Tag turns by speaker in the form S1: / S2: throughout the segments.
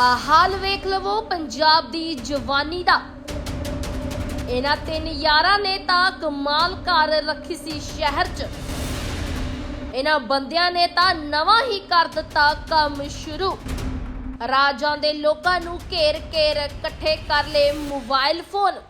S1: ਆ ਹਾਲ ਵੇਖ ਲਵੋ ਪੰਜਾਬ ਦੀ ਜਵਾਨੀ ਦਾ। ਇਹਨਾਂ ਤਿੰਨ ਯਾਰਾਂ ਨੇ ਤਾਂ ਕਮਾਲ ਕਰ ਰੱਖੀ ਸੀ ਸ਼ਹਿਰ 'ਚ। ਇਹਨਾਂ ਬੰਦਿਆਂ ਨੇ ਤਾਂ ਨਵਾਂ ਹੀ ਕਰ ਦਿੱਤਾ ਕੰਮ ਸ਼ੁਰੂ। ਰਾਜਾਂ ਦੇ ਲੋਕਾਂ ਨੂੰ ਘੇਰ-ਘੇਰ ਇਕੱਠੇ ਕਰ ਲਏ ਮੋਬਾਈਲ ਫੋਨ।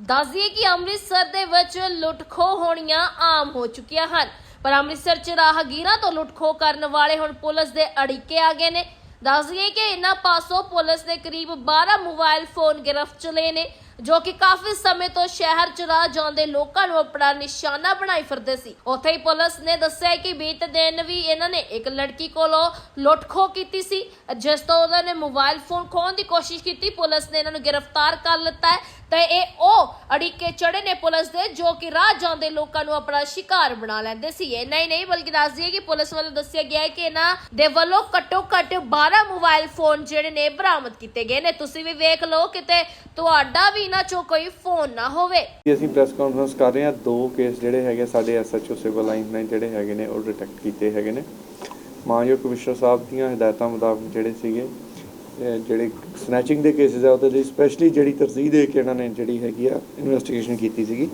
S1: ਦੱਸਦੀਏ ਕਿ ਅੰਮ੍ਰਿਤਸਰ ਦੇ ਵਿੱਚ ਲੁੱਟਖੋ ਹੋਣੀਆਂ ਆਮ ਹੋ ਚੁੱਕੀਆਂ ਹਨ। ਪਰ ਅੰਮ੍ਰਿਤਸਰ 'ਚ ਰਾਹਗੀਰਾਂ ਤੋਂ ਲੁੱਟਖੋ ਕਰਨ ਵਾਲੇ ਹੁਣ ਪੁਲਿਸ ਦੇ ਅੜਿੱਕੇ ਆ ਗਏ ਨੇ। ਦੱਸਦੀਏ ਕਿ ਇਹਨਾਂ ਪਾਸੋਂ ਪੁਲਿਸ ਨੇ ਕਰੀਬ 12 ਮੋਬਾਈਲ ਫੋਨ ਗ੍ਰਿਫਤ 'ਚ ਨੇ। ਜੋ ਕਿ ਕਾਫੀ ਸਮੇਂ ਤੋਂ ਸ਼ਹਿਰ 'ਚ ਰਾਹ ਜਾਂਦੇ ਲੋਕਾਂ ਨੂੰ ਆਪਣਾ ਨਿਸ਼ਾਨਾ ਬਣਾਈ ਫਿਰਦੇ ਸੀ। ਉੱਥੇ ਹੀ ਪੁਲਿਸ ਨੇ ਦੱਸਿਆ ਕਿ ਬੀਤ ਦਿਨ ਵੀ ਇਹਨਾਂ ਨੇ ਇੱਕ ਲੜਕੀ ਕੋਲੋਂ ਲੁੱਟਖੋ ਕੀਤੀ ਸੀ, ਜਿਸ ਤੋਂ ਉਹਨਾਂ ਨੇ ਮੋਬਾਈਲ ਫੋਨ ਖੋਹਣ ਦੀ ਕੋਸ਼ਿਸ਼ ਕੀਤੀ। ਪੁਲਿਸ ਨੇ ਇਹਨਾਂ ਨੂੰ ਗ੍ਰਿਫਤਾਰ ਕਰ ਲਿੱਤਾ ਹੈ ਤੇ ਇਹ ਉਹ ਅੜਿੱਕੇ ਚੜੇ ਨੇ ਪੁਲਿਸ ਦੇ, ਜੋ ਕਿ ਰਾਹ ਜਾਂਦੇ ਲੋਕਾਂ ਨੂੰ ਆਪਣਾ ਸ਼ਿਕਾਰ ਬਣਾ ਲੈਂਦੇ ਸੀ। ਇਹ ਨਹੀਂ ਨਹੀਂ, ਬਲਕਿ ਦੱਸ ਦਈਏ ਕਿ ਪੁਲਿਸ ਵੱਲੋਂ ਦੱਸਿਆ ਗਿਆ ਹੈ ਕਿ ਇਹਨਾਂ ਦੇ ਵੱਲੋਂ ਘੱਟੋ ਘੱਟ 12 ਮੋਬਾਈਲ ਫੋਨ ਜਿਹੜੇ ਨੇ ਬਰਾਮਦ ਕੀਤੇ ਗਏ ਨੇ। ਤੁਸੀਂ ਵੀ ਵੇਖ ਲਓ ਕਿਤੇ ਤੁਹਾਡਾ ਵੀ ਇਹਨਾਂ ਚੋਂ ਕੋਈ ਫੋਨ ਨਾ ਹੋਵੇ।
S2: ਅਸੀਂ ਪ੍ਰੈਸ ਕਾਨਫਰੰਸ ਕਰ ਰਹੇ ਹਾਂ, ਦੋ ਕੇਸ ਜਿਹੜੇ ਹੈਗੇ ਸਾਡੇ ਐਸਐਚਓ ਸਿਵਲ ਲਾਈਨ ਨੇ, ਜਿਹੜੇ ਹੈਗੇ ਨੇ, ਉਹ ਡਿਟੈਕਟ ਕੀਤੇ ਹੈਗੇ ਨੇ। ਮਾਨਯੋਗ ਕਮਿਸ਼ਨਰ ਸਾਹਿਬ ਦੀਆਂ ਹਦਾਇਤਾਂ ਮੁਤਾਬਕ ਜਿਹੜੇ ਸੀਗੇ ਜਿਹੜੇ ਸਨੈਚਿੰਗ ਦੇ ਕੇਸਿਸ ਆ, ਉਹਦੇ ਲਈ ਸਪੈਸ਼ਲੀ ਜਿਹੜੀ ਤਰਜੀਹ ਦੇ ਕੇ ਇਹਨਾਂ ਨੇ ਜਿਹੜੀ ਹੈਗੀ ਆ ਇਨਵੈਸਟੀਗੇਸ਼ਨ ਕੀਤੀ ਸੀਗੀ।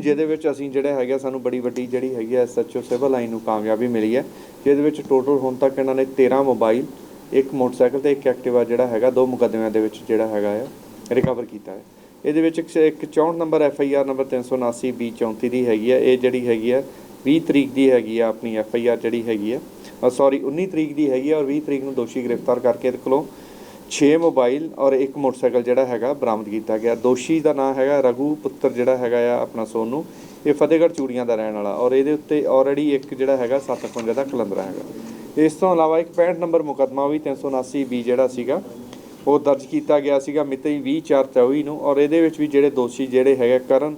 S2: ਜਿਹਦੇ ਵਿੱਚ ਅਸੀਂ ਜਿਹੜਾ ਹੈਗਾ, ਸਾਨੂੰ ਬੜੀ ਵੱਡੀ ਜਿਹੜੀ ਹੈਗੀ ਆ ਐਸਐਚਓ ਸਿਵਲ ਲਾਈਨ ਨੂੰ ਕਾਮਯਾਬੀ ਮਿਲੀ ਹੈ। ਜਿਹਦੇ ਵਿੱਚ ਟੋਟਲ ਹੁਣ ਤੱਕ ਇਹਨਾਂ ਨੇ 13 ਮੋਬਾਈਲ ਇੱਕ ਮੋਟਰਸਾਈਕਲ ਤੇ ਇੱਕ ਐਕਟਿਵਾ ਜਿਹੜਾ ਹੈਗਾ, ਦੋ ਮੁਕੱਦਮਿਆਂ ਦੇ ਵਿੱਚ ਜਿਹੜਾ ਹੈਗਾ ਆ। ਰਿਕਵਰ ਕੀਤਾ ਹੈ। ਇਹਦੇ ਵਿੱਚ ਇੱਕ ਇੱਕ 64 number F I R number 379 B 34 ਦੀ ਹੈਗੀ ਹੈ। ਇਹ ਜਿਹੜੀ ਹੈਗੀ ਆ 20 ਤਰੀਕ ਦੀ ਹੈਗੀ ਆ ਆਪਣੀ ਐਫ ਆਈ ਆਰ ਜਿਹੜੀ ਹੈਗੀ ਆ ਸੌਰੀ 19 ਤਰੀਕ ਦੀ ਹੈਗੀ ਆ ਔਰ 20 ਤਰੀਕ ਨੂੰ ਦੋਸ਼ੀ ਗ੍ਰਿਫਤਾਰ ਕਰਕੇ ਇਹਦੇ ਕੋਲੋਂ 6 ਮੋਬਾਈਲ ਔਰ ਇੱਕ ਮੋਟਰਸਾਈਕਲ ਜਿਹੜਾ ਹੈਗਾ ਬਰਾਮਦ ਕੀਤਾ ਗਿਆ। ਦੋਸ਼ੀ ਦਾ ਨਾਮ ਹੈਗਾ ਰਘੂ ਪੁੱਤਰ ਜਿਹੜਾ ਹੈਗਾ ਆ ਆਪਣਾ ਸੋਨੂ ਇਹ ਫਤਿਹਗੜ੍ਹ ਚੂੜੀਆਂ ਦਾ ਰਹਿਣ ਵਾਲਾ ਔਰ ਇਹਦੇ ਉੱਤੇ ਆਲਰੇਡੀ ਇੱਕ ਜਿਹੜਾ ਹੈਗਾ 751 ਦਾ ਕਲੰਦਰਾ ਹੈਗਾ। ਇਸ ਤੋਂ ਇਲਾਵਾ ਇੱਕ 65 ਨੰਬਰ ਮੁਕੱਦਮਾ ਵੀ 379 ਬੀ ਜਿਹੜਾ ਸੀਗਾ ਉਹ ਦਰਜ ਕੀਤਾ ਗਿਆ ਸੀਗਾ ਮਿਤੀ 20/4/24 ਨੂੰ ਔਰ ਇਹਦੇ ਵਿੱਚ ਵੀ ਜਿਹੜੇ ਦੋਸ਼ੀ ਜਿਹੜੇ ਹੈਗੇ ਕਰਨ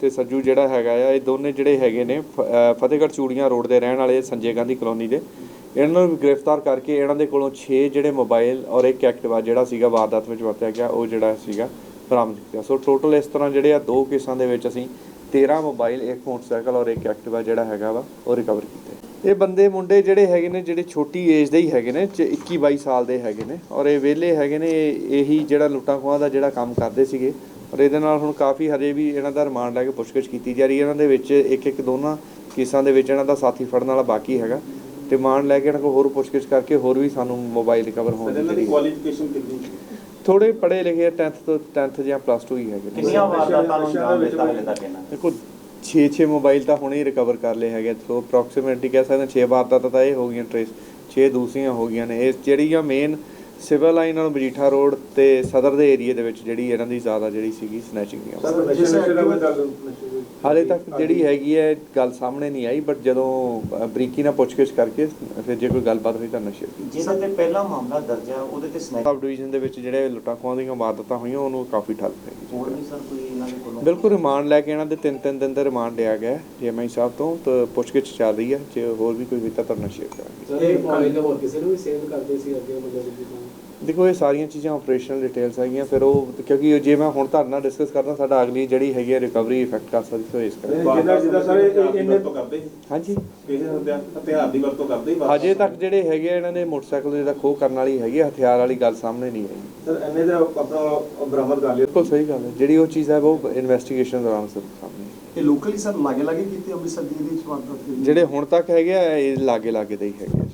S2: ਤੇ ਸੱਜੂ ਜਿਹੜਾ ਹੈਗਾ ਆ, ਇਹ ਦੋਨੇ ਜਿਹੜੇ ਹੈਗੇ ਨੇ ਫਤਿਹਗੜ੍ਹ ਚੂੜੀਆਂ ਰੋਡ ਦੇ ਰਹਿਣ ਵਾਲੇ ਸੰਜੇ ਗਾਂਧੀ ਕਲੋਨੀ ਦੇ। ਇਹਨਾਂ ਨੂੰ ਗ੍ਰਿਫਤਾਰ ਕਰਕੇ ਇਹਨਾਂ ਦੇ ਕੋਲੋਂ 6 ਜਿਹੜੇ ਮੋਬਾਈਲ ਔਰ ਇੱਕ ਐਕਟਿਵਾ ਜਿਹੜਾ ਸੀਗਾ ਵਾਰਦਾਤ ਵਿੱਚ ਵਰਤਿਆ ਗਿਆ, ਉਹ ਜਿਹੜਾ ਸੀਗਾ ਬਰਾਮਦ ਕੀਤਾ। ਸੋ ਟੋਟਲ ਇਸ ਤਰ੍ਹਾਂ ਜਿਹੜੇ ਆ ਦੋ ਕੇਸਾਂ ਦੇ ਵਿੱਚ ਅਸੀਂ 13 ਮੋਬਾਈਲ, ਇੱਕ ਮੋਟਰਸਾਈਕਲ ਔਰ ਇੱਕ ਐਕਟਿਵਾ ਜਿਹੜਾ ਹੈਗਾ ਵਾ, ਉਹ ਰਿਕਵਰ ਕੀਤਾ। ਇਹ ਬੰਦੇ ਮੁੰਡੇ ਜਿਹੜੇ ਹੈਗੇ ਨੇ ਜਿਹੜੇ ਛੋਟੀ ਏਜ ਦੇ ਹੀ ਹੈਗੇ ਨੇ 21 22 ਸਾਲ ਦੇ ਹੈਗੇ ਨੇ ਔਰ ਇਹ ਵਿਹਲੇ ਹੈਗੇ ਨੇ ਇਹ- ਜਿਹੜਾ ਲੁੱਟਾਂ ਖੋਹਾਂ ਦਾ ਜਿਹੜਾ ਕੰਮ ਕਰਦੇ ਸੀਗੇ ਔਰ ਇਹਦੇ ਨਾਲ ਹੁਣ ਕਾਫੀ ਹਜੇ ਵੀ ਇਹਨਾਂ ਦਾ ਰਿਮਾਂਡ ਲੈ ਕੇ ਪੁੱਛਗਿੱਛ ਕੀਤੀ ਜਾ ਰਹੀ ਹੈ। ਇਹਨਾਂ ਦੇ ਵਿੱਚ ਇੱਕ ਇੱਕ ਦੋਨਾਂ ਕੇਸਾਂ ਦੇ ਵਿੱਚ ਇਹਨਾਂ ਦਾ ਸਾਥੀ ਫੜਨ ਵਾਲਾ ਬਾਕੀ ਹੈਗਾ ਰਿਮਾਂਡ ਲੈ ਕੇ ਇਹਨਾਂ ਕੋਲ ਹੋਰ ਪੁੱਛਗਿੱਛ ਕਰਕੇ ਹੋਰ ਵੀ ਸਾਨੂੰ ਮੋਬਾਈਲ ਰਿਕਵਰ ਹੋਣ
S3: ਇਹਨਾਂ ਦੀ
S2: ਦੀ
S3: ਕੁਆਲੀਫਿਕੇਸ਼ਨ ਕਿੰਨੀ
S2: ਥੋੜੇ ਪੜ੍ਹੇ ਲਿਖੇ 10th ਤੋਂ 10th ਜਾਂ ਪਲੱਸ 2 ਹੀ ਹੈਗੇ
S4: ਕਿੰਨੀਆਂ ਵਾਰਦਾਤਾਂ ਨੂੰ ਅੰਜਾਮ ਦਿੱਤਾ ਹਲੇ ਤੱਕ ਇਹਨਾਂ ਨੇ?
S2: ਦੇਖੋ 6-6 ਮੋਬਾਈਲ ਤਾਂ ਹੁਣੇ ਹੀ ਰਿਕਵਰ ਕਰ ਲਏ ਹੈਗੇ ਸੋ ਅਪਰੋਕਸੀਮੇਟਲੀ ਕਹਿ ਸਕਦੇ 6 ਵਾਰਦਾਤਾਂ ਤਾਂ ਇਹ ਹੋ ਗਈਆਂ ਟ੍ਰੇਸ 6 ਦੂਸਰੀਆਂ ਹੋ ਗਈਆਂ ਨੇ। ਇਹ ਜਿਹੜੀਆਂ ਮੇਨ ਸਿਵਲ ਲਾਈਨ ਨਾਲ ਮਜੀਠਾ ਰੋਡ ਤੇ ਸਦਰ ਦੇ ਏਰੀਆ ਦੇ ਵਿੱਚ ਜਿਹੜੀ ਇਹਨਾਂ ਦੀ ਜ਼ਿਆਦਾ ਜਿਹੜੀ ਸੀਗੀ ਸਨੈਚਿੰਗ ਦੀਆਂ। ਹਾਲੇ ਤੱਕ ਜਿਹੜੀ ਹੈਗੀ ਹੈ ਗੱਲ ਸਾਹਮਣੇ ਨਹੀਂ ਆਈ ਬਟ ਜਦੋਂ ਬਰੀਕੀ ਨਾਲ ਪੁੱਛਗਿੱਛ ਕਰਕੇ ਫਿਰ ਜੇ ਕੋਈ ਗੱਲਬਾਤ ਹੋਈ ਤਾਂ ਨਸ਼ੇ ਦੀ।
S4: ਜਿਹਦੇ ਤੇ ਪਹਿਲਾ ਮਾਮਲਾ ਦਰਜ ਹੈ ਉਹਦੇ ਤੇ ਸਨੈਚ
S2: ਸਬ ਡਿਵੀਜ਼ਨ ਦੇ ਵਿੱਚ ਜਿਹੜੇ ਲੁੱਟਾਂ ਖੋਹਾਂ ਦੀਆਂ ਵਾਰਦਾਤਾਂ ਹੋਈਆਂ ਉਹਨੂੰ ਕਾਫੀ ਠੱਲ
S4: ਹੋਰ
S2: ਪਈ
S4: ਵੀ ਸਰ ਕੋਈ ਦੇ ਕੋਲੋਂ
S2: ਬਿਲਕੁਲ ਰਿਮਾਂਡ ਲੈ ਕੇ ਇਹਨਾਂ ਦੇ ਤਿੰਨ ਤਿੰਨ ਦਿਨ ਦਾ ਰਿਮਾਂਡ ਲਿਆ ਗਿਆ ਜੀਐਮਆਈ ਸਾਹਿਬ ਤੋਂ ਤਾਂ ਪੁੱਛਗਿੱਛ ਚੱਲ ਰਹੀ ਹੈ ਜੇ ਹੋਰ ਵੀ ਕੋਈ ਹੋਈਤਾ ਤੁਹਾਨੂੰ ਸ਼ੇਅਰ ਕਰਾਂਗੇ।
S5: ਸਰ ਇਹ ਕਾਲਜ ਹੋਰ ਕਿਸੇ ਨੂੰ ਵੀ ਸੇਵ ਕਰਦੇ ਸੀ ਅੱਗੇ ਮਤਲਬ ਜਿੱਦਾਂ
S2: ਦੇਖੋ ਇਹ ਸਾਰੀਆਂ ਚੀਜ਼ਾਂ ਆਪਰੇਸ਼ਨਲ ਡਿਟੇਲਸ ਹੈਗੀਆਂ ਫਿਰ ਉਹ ਕਿਉਂਕਿ ਜੇ ਮੈਂ ਹੁਣ ਤੁਹਾਡੇ ਨਾਲ ਡਿਸਕਸ ਕਰਦਾ ਸਾਡਾ ਅਗਲੀ ਜਿਹੜੀ ਹੈਗੀ ਹੈ ਰਿਕਵਰੀ ਇਫੈਕਟ ਕਰ ਸਕਦੀ ਸੋ ਇਸ ਕਰਕੇ
S3: ਜਿੱਦਾਂ ਜਿੱਦਾਂ ਸਾਰੇ ਇਹਨੇ ਵਰਤੋਂ ਕਰਦੇ।
S2: ਹਾਂਜੀ
S3: ਕਿਸੇ ਹਥਿਆਰ ਦੀ ਵਰਤੋਂ ਕਰਦੇ ਹੀ
S2: ਹਜੇ ਤੱਕ ਜਿਹੜੇ ਹੈਗੇ ਇਹਨਾਂ ਨੇ ਮੋਟਰਸਾਈਕਲ ਜਿਹੜਾ ਖੋਹ ਕਰਨ ਵਾਲੀ ਹੈਗੀ ਹਥਿਆਰ ਵਾਲੀ ਗੱਲ ਸਾਹਮਣੇ ਨਹੀਂ ਆਈ
S3: ਸਰ ਇਹਨੇ ਦਾ ਆਪਣਾ ਬਰਾਮਦ ਕਰ ਲਿਆ
S2: ਬਿਲਕੁਲ ਸਹੀ ਗੱਲ ਹੈ ਜਿਹੜੀ ਉਹ ਚੀਜ਼ ਹੈ ਉਹ ਇਨਵੈਸਟੀਗੇਸ਼ਨ ਦੌਰਾਨ ਸਭ ਸਾਹਮਣੇ।
S6: ਇਹ ਲੋਕਲੀ ਸਰ ਲਾਗੇ ਲਾਗੇ ਕੀਤੇ ਅੰਮ੍ਰਿਤਸਰ ਦੀ ਇਹਦੀ ਵਾਰਦਾਤ ਹੈ।
S2: ਜਿਹੜੇ ਹੁਣ ਤੱਕ ਹੈਗੇ ਆ ਇਹ ਲਾਗੇ ਲਾਗੇ ਦੇ ਹੀ ਹੈਗੇ।